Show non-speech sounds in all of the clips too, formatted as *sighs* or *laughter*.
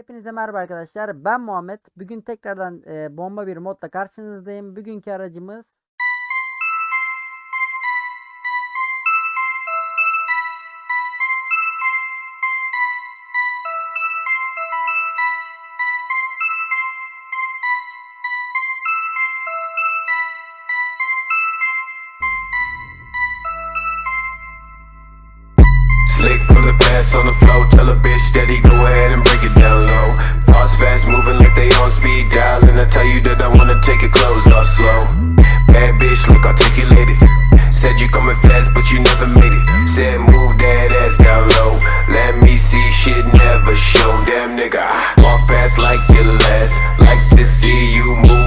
Hepinize merhaba arkadaşlar. Ben Muhammed. Bugün tekrardan e, bomba bir modla karşınızdayım. Bugünkü aracımız Slick from the past on the flow. Tell a bitch steady, go ahead and break it down low. Thoughts fast moving like they on speed dial. And I tell you that I wanna take your clothes off slow. Bad bitch, look articulated. Said you coming fast, but you never made it. Said move that ass down low. Let me see shit never show. Damn nigga, walk past like you last. Like to see you moving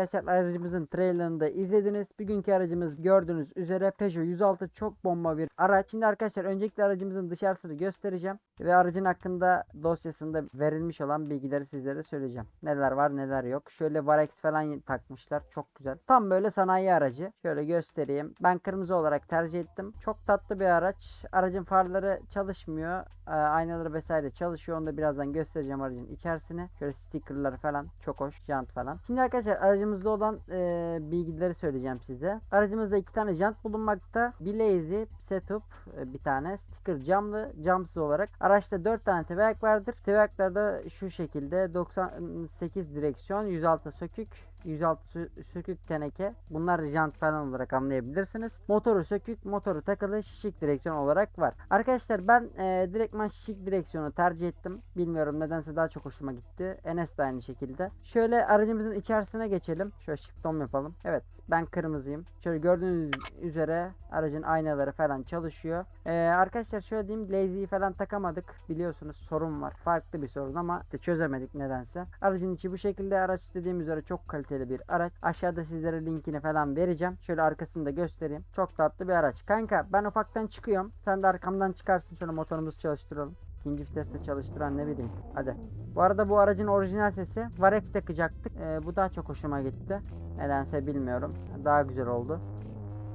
arkadaşlar aracımızın trailerını da izlediniz. Bugünkü aracımız gördüğünüz üzere Peugeot 106 çok bomba bir araç. Şimdi arkadaşlar öncelikle aracımızın dışarısını göstereceğim. Ve aracın hakkında dosyasında verilmiş olan bilgileri sizlere söyleyeceğim. Neler var neler yok. Şöyle Varex falan takmışlar. Çok güzel. Tam böyle sanayi aracı. Şöyle göstereyim. Ben kırmızı olarak tercih ettim. Çok tatlı bir araç. Aracın farları çalışmıyor. Ee, aynaları vesaire çalışıyor. Onu da birazdan göstereceğim aracın içerisine. Şöyle stickerları falan çok hoş. Jant falan. Şimdi arkadaşlar aracımızda olan e, bilgileri söyleyeceğim size. Aracımızda iki tane jant bulunmakta. Bir lazy setup e, bir tane. Sticker camlı camsız olarak. Araçta 4 tane tekerlek vardır. Tekerlekler şu şekilde 98 direksiyon 106 sökük 106 sö- sökük teneke. Bunlar jant falan olarak anlayabilirsiniz. Motoru sökük, motoru takılı, şişik direksiyon olarak var. Arkadaşlar ben e, direktman şişik direksiyonu tercih ettim. Bilmiyorum nedense daha çok hoşuma gitti. Enes de aynı şekilde. Şöyle aracımızın içerisine geçelim. Şöyle shift yapalım. Evet ben kırmızıyım. Şöyle gördüğünüz üzere aracın aynaları falan çalışıyor. E, arkadaşlar şöyle diyeyim lazy'yi falan takamadık. Biliyorsunuz sorun var. Farklı bir sorun ama çözemedik nedense. Aracın içi bu şekilde. Araç dediğim üzere çok kaliteli bir araç. Aşağıda sizlere linkini falan vereceğim. Şöyle arkasını da göstereyim. Çok tatlı bir araç. Kanka ben ufaktan çıkıyorum. Sen de arkamdan çıkarsın. Şöyle motorumuzu çalıştıralım. İkinci viteste çalıştıran ne bileyim. Hadi. Bu arada bu aracın orijinal sesi Varex takacaktık. Ee, bu daha çok hoşuma gitti. Nedense bilmiyorum. Daha güzel oldu.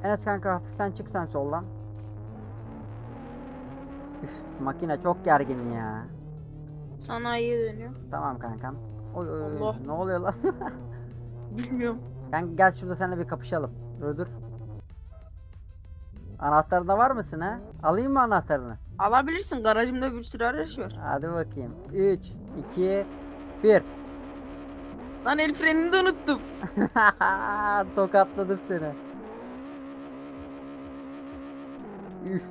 Enes kanka hafiften çık sen soldan. Üf, makine çok gergin ya. Sanayiye dönüyor. Tamam kankam. Oy oy oy. Allah. Ne oluyor lan? *laughs* Bilmiyorum. Kanka gel şurada seninle bir kapışalım. Dur dur. Anahtarında var mısın ha? Alayım mı anahtarını? Alabilirsin. Garajımda bir sürü araç var. Hadi bakayım. 3, 2, 1. Lan el frenini de unuttum. *laughs* Tokatladım seni. Üf.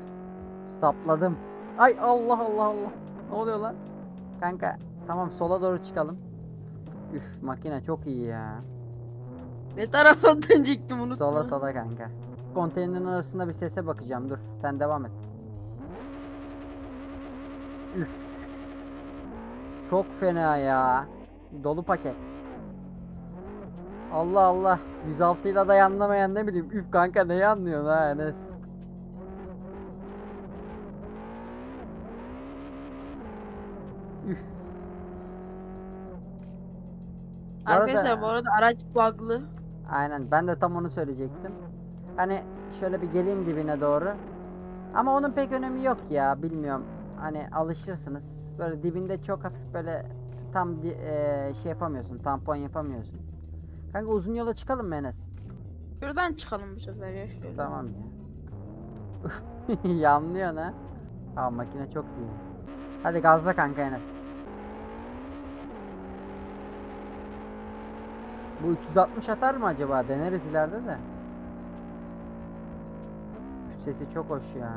Sapladım. Ay Allah Allah Allah. Ne oluyor lan? Kanka tamam sola doğru çıkalım. Üf makine çok iyi ya. Ne tarafa *laughs* dönecektim unuttum. Sola sola kanka. Konteynerin arasında bir sese bakacağım dur. Sen devam et. Üf. Çok fena ya. Dolu paket. Allah Allah. 106 ile de anlamayan ne bileyim. Üf kanka neyi anlıyorsun ha Enes? Üf. Arkadaşlar bu arada araç bug'lı. Aynen ben de tam onu söyleyecektim. Hani şöyle bir geleyim dibine doğru. Ama onun pek önemi yok ya bilmiyorum. Hani alışırsınız. Böyle dibinde çok hafif böyle tam di- eee, şey yapamıyorsun. Tampon yapamıyorsun. Kanka uzun yola çıkalım mı Enes? Şuradan çıkalım bu sefer ya şöyle. Tamam ya. *laughs* Yanlıyorsun ha. Aa makine çok iyi. Hadi gazla kanka Enes. Bu 360 atar mı acaba? Deneriz ileride de. Sesi çok hoş ya.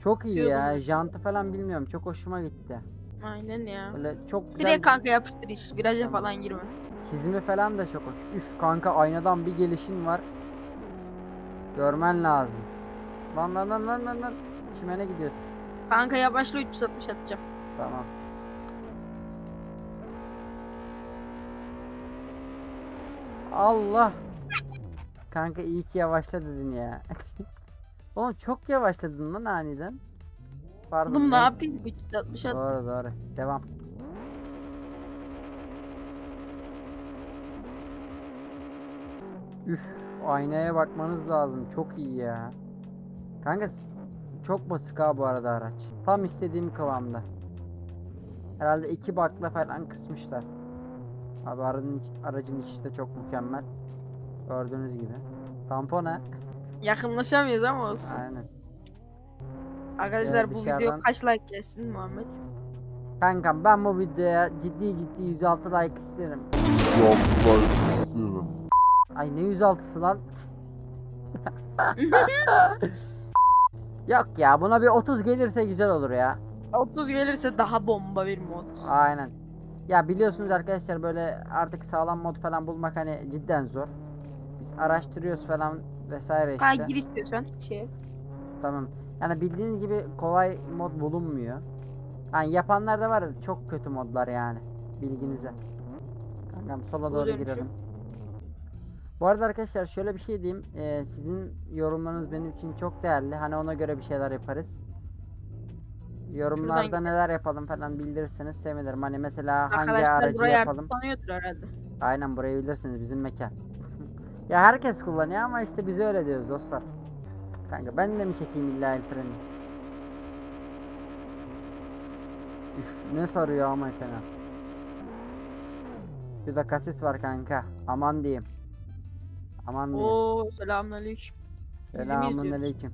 Çok iyi Şey ya. olur. Jantı falan bilmiyorum. Çok hoşuma gitti. Aynen ya. Böyle çok güzel Direkt kanka yapıştır hiç. Viraja falan girme. çizimi falan da çok hoş. Üf kanka aynadan bir gelişin var. Görmen lazım. Lan lan lan lan lan lan. Çimene gidiyorsun. Kanka yavaşla 360 atacağım. Tamam. Allah. Kanka iyi ki yavaşla dedin ya. *laughs* Oğlum çok yavaşladın lan aniden. Pardon. Ne ben- yapayım? 360 attım. Doğru doğru. Devam. Üf, aynaya bakmanız lazım. Çok iyi ya. Kanka çok basık ha bu arada araç. Tam istediğim kıvamda. Herhalde iki bakla falan kısmışlar. Abi aracın, aracın içi de çok mükemmel. Gördüğünüz gibi. Tampon ha. Yakınlaşamıyoruz ama olsun. Aynen. Arkadaşlar Ee, bu dışarıdan- video kaç like gelsin Muhammed? Kankam ben bu videoya ciddi ciddi 106 like isterim. Ay ne 106'sı lan? *laughs* Yok ya buna bir 30 gelirse güzel olur ya. 30 gelirse daha bomba bir mod. Aynen. Ya biliyorsunuz arkadaşlar böyle artık sağlam mod falan bulmak hani cidden zor. Biz araştırıyoruz falan vesaire Ha işte. gir istiyorsan şey. Tamam. Yani bildiğiniz gibi kolay mod bulunmuyor. Hani yapanlar da var çok kötü modlar yani. Bilginize. Kankam sola doğru dönüşüm. girelim. Bu arada arkadaşlar şöyle bir şey diyeyim. Ee, sizin yorumlarınız benim için çok değerli. Hani ona göre bir şeyler yaparız. Yorumlarda gidelim. neler yapalım falan bildirirseniz sevinirim. Hani mesela hangi Arkadaşlar aracı buraya yapalım. herhalde. Aynen burayı bilirsiniz bizim mekan. *laughs* ya herkes kullanıyor ama işte biz öyle diyoruz dostlar. Kanka ben de mi çekeyim illa el freni? Üf ne sarıyor ama fena. Şurada kasis var kanka. Aman diyeyim. Aman diyeyim. Oo selamünaleyküm. Bizi mi Selamun izliyorsun? aleyküm.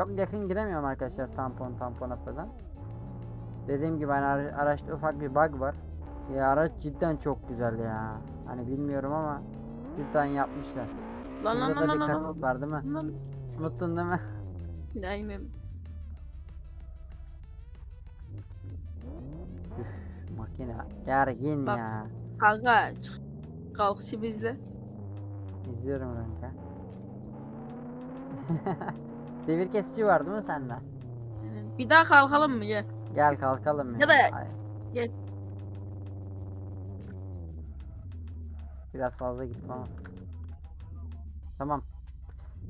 Çok yakın giremiyorum arkadaşlar tampon tampona falan. Dediğim gibi hani ara- araçta ufak bir bug var. Ya araç cidden çok güzel ya. Hani bilmiyorum ama cidden yapmışlar. Lan lan lan lan lan kasit lan. var değil mi? lan. Unuttun değil mi? Aynen. Makine gergin Bak. ya. Kanka. Kalkışı bizle. İzliyorum kanka. *laughs* Devir kesici var değil mi sende? Bir daha kalkalım mı gel. Gel kalkalım ya. Ya da- Ay. gel. Biraz fazla gittim ama. Tamam.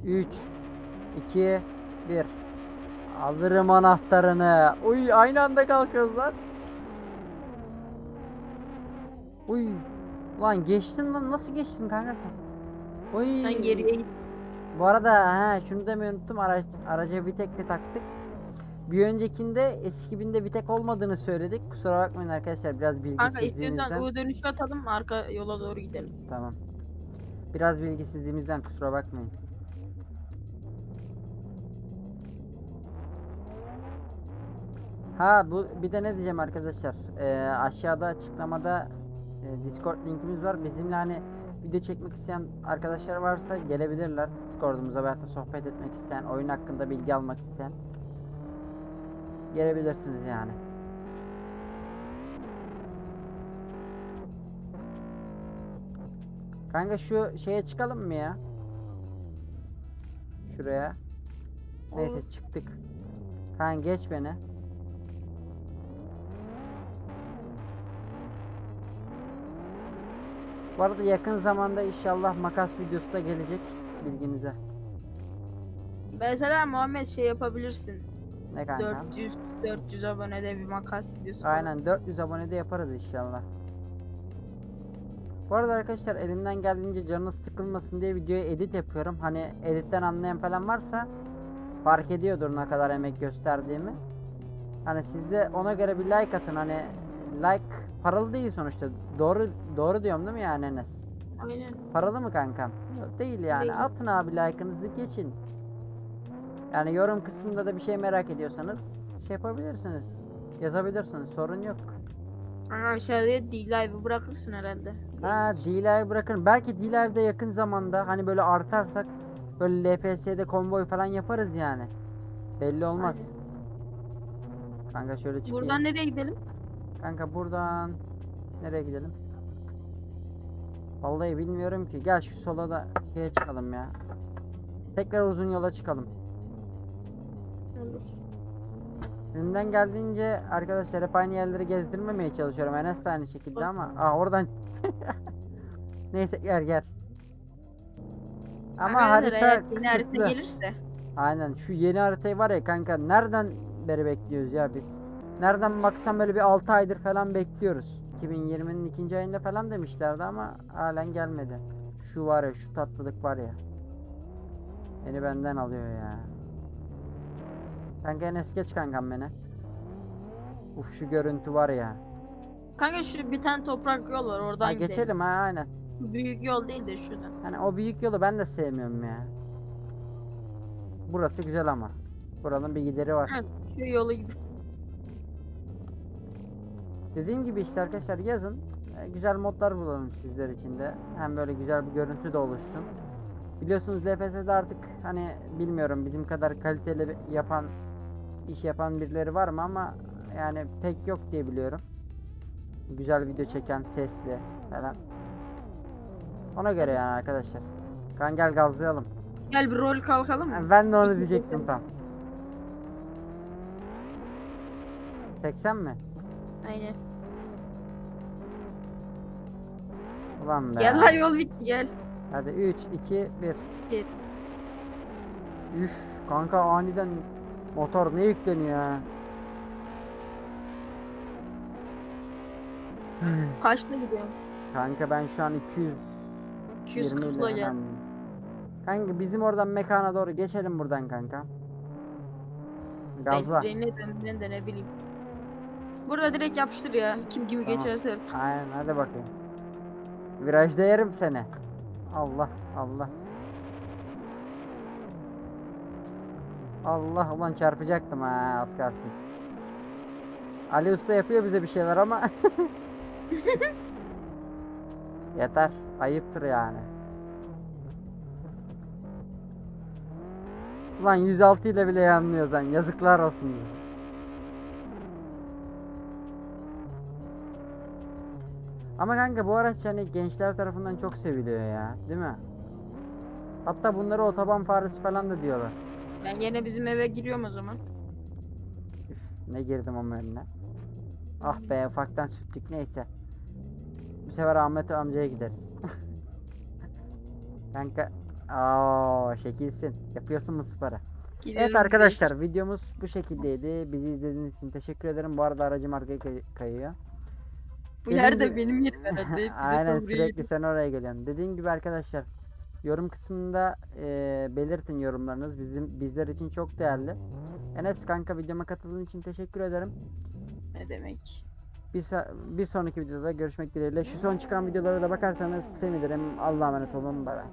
3 2 1 Alırım anahtarını. Uy aynı anda kalkıyoruz lan. Uy. Lan geçtin lan nasıl geçtin kanka sen? Uy. Sen geriye git. Bu arada he, şunu demeyi unuttum. Araç, araca Vitek'le taktık. Bir öncekinde eski binde Vitek olmadığını söyledik. Kusura bakmayın arkadaşlar biraz Kanka bilgisizliğimizden. istiyorsan U dönüşü atalım arka yola doğru gidelim. Tamam. Biraz bilgisizliğimizden kusura bakmayın. Ha bu bir de ne diyeceğim arkadaşlar. Ee, aşağıda açıklamada e, Discord linkimiz var. Bizimle hani video çekmek isteyen arkadaşlar varsa gelebilirler. Discord'umuza veyahut da sohbet etmek isteyen, oyun hakkında bilgi almak isteyen gelebilirsiniz yani. Kanka şu şeye çıkalım mı ya? Şuraya. Neyse çıktık. Kanka geç beni. Bu arada yakın zamanda inşallah makas videosu da gelecek bilginize. Mesela Muhammed şey yapabilirsin. Ne kanka? 400 400 abonede bir makas videosu. falan. Aynen 400 abonede yaparız inşallah. Bu arada arkadaşlar elimden geldiğince canınız sıkılmasın diye videoyu edit yapıyorum. Hani editten anlayan falan varsa fark ediyordur ne kadar emek gösterdiğimi. Hani siz de ona göre bir like atın. Hani like paralı değil sonuçta. Doğru doğru diyorum değil mi yani Enes? Aynen. Paralı mı kankam? Değil yani. Değil. Atın abi like'ınızı geçin. Yani yorum kısmında da bir şey merak ediyorsanız şey yapabilirsiniz. Yazabilirsiniz. Sorun yok. Kanka aşağıya D-Live'ı bırakırsın herhalde. Ha D-Live bırakın. Belki D-Live'de yakın zamanda hani böyle artarsak böyle LPS'de konvoy falan yaparız yani. Belli olmaz. Kanka şöyle çıkayım. Buradan nereye gidelim? Kanka buradan nereye gidelim? Vallahi bilmiyorum ki. Gel şu sola da şeye çıkalım ya. Tekrar uzun yola çıkalım. Olur. Elimden geldiğince arkadaşlar hep aynı yerleri gezdirmemeye çalışıyorum. Enes de aynı şekilde ama aa oradan *laughs* Neyse gel gel. Ama Arkadaşlar harita yeni harita kısıtlı. gelirse Aynen şu yeni haritayı var ya kanka nereden beri bekliyoruz ya biz? Nereden baksam böyle bir 6 aydır falan bekliyoruz. 2020'nin ikinci ayında falan demişlerdi ama halen gelmedi. Şu var ya şu tatlılık var ya. Beni benden alıyor ya. Kanka Enes geç kankam beni. Uf şu görüntü var ya. Kanka şu bir tane toprak yol var oradan Ha, gidelim. geçelim ha aynen. Şu büyük yol değil de şuradan. Hani o büyük yolu ben de sevmiyorum ya. Burası güzel ama. Buranın bir gideri var. Evet, şu yolu gibi. Dediğim gibi işte arkadaşlar yazın. e, Güzel modlar bulalım sizler için de. Hem böyle güzel bir görüntü de oluşsun. Biliyorsunuz LPS'de artık hani bilmiyorum bizim kadar kaliteli yapan iş yapan birileri var mı ama yani pek yok diye biliyorum. Güzel video çeken sesli falan. Ona göre yani arkadaşlar. Kan gel gazlayalım. Gel bir rol kalkalım mı? Ben de onu diyecektim tam. 80 mi? Aynen. Ulan be. Gel lan yol bitti gel. Hadi 3, 2, 1. Bir. Üf kanka aniden motor ne yükleniyor ya. *sighs* Kaçta gidiyorsun? Kanka ben şu an 200 240 20 ile ile gel. hemen- Kanka bizim oradan mekana doğru geçelim buradan kanka. Ben Gazla. freni de ben de ne bileyim. Burada direkt yapıştır ya. Kim gibi Tamam. geçerse artık. Aynen hadi bakayım. Virajda yerim seni. Allah Allah. Allah ulan çarpacaktım ha az kalsın. Ali Usta yapıyor bize bir şeyler ama. *laughs* Yeter. Ayıptır yani. Ulan 106 ile bile yanlıyor lan. Yazıklar olsun. bize. Ama kanka bu araç hani gençler tarafından çok seviliyor ya, değil mi? Hatta bunları otoban faresi falan da diyorlar. Ben yine bizim eve giriyorum o zaman. Üf, ne girdim ama önüne. Ah be ufaktan sürttük neyse. Bu sefer Ahmet amcaya gideriz. *laughs* kanka Aa şekilsin. Yapıyorsun bu sporu. Girelim Evet arkadaşlar videomuz bu şekildeydi. Bizi izlediğiniz için teşekkür ederim. Bu arada aracım arkaya kay- kayıyor. Bu Dediğim yer de gibi- benim yerim *laughs* herhalde. Hep bir de Aynen sonra buraya sürekli sen oraya geliyorsun. Dediğim gibi arkadaşlar yorum kısmında e, belirtin yorumlarınız. Bizim bizler için çok değerli. Enes kanka videoma katıldığın için teşekkür ederim. Ne demek? Bir, sa- bir sonraki videoda görüşmek dileğiyle. Şu son çıkan videolara da bakarsanız sevinirim. Allah'a emanet olun. Bay bay.